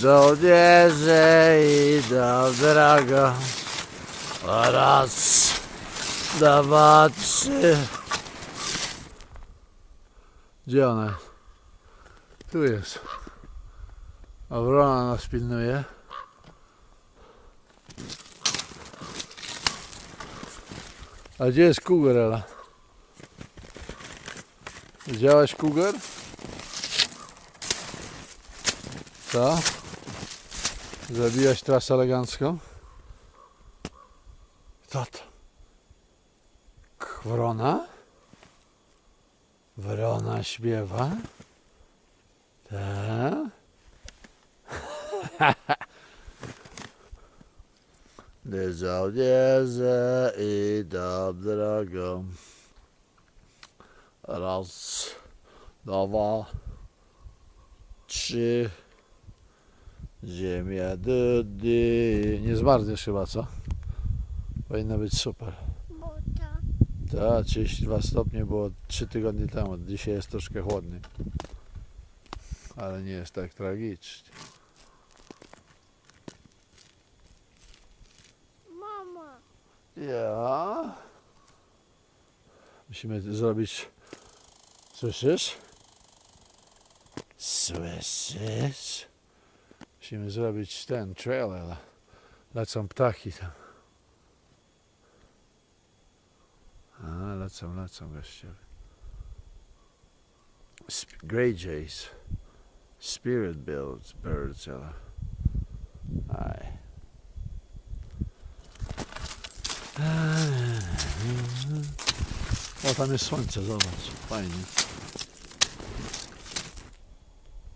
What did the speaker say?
Żołnierze idą drogą. Raz, dwa, trzy. Gdzie ona jest? Tu jest. A wrona nas pilnuje. A gdzie jest kuger, Ela? Widziałaś? Co? Zrobiłaś trasę elegancką? Kto to? K- Wrona? Wrona śpiewa? Tak? Gdy żołnierze idą drogą Raz, dwa, trzy Ziemia dudy Nie zmarzniesz chyba, co? Powinno być super Bo to Tak, 32 stopnie było 3 tygodnie temu Dzisiaj jest troszkę chłodniej Ale nie jest tak tragicznie mama. Ja. Musimy zrobić. Słyszysz? Słyszysz? Musimy zrobić ten trailer. Lecą ptaki tam. A, lecą, lecą gościowie. Sp- Grey Jays. Spirit birds, birds, ale. Aj. O, tam jest słońce, zobacz. Fajnie.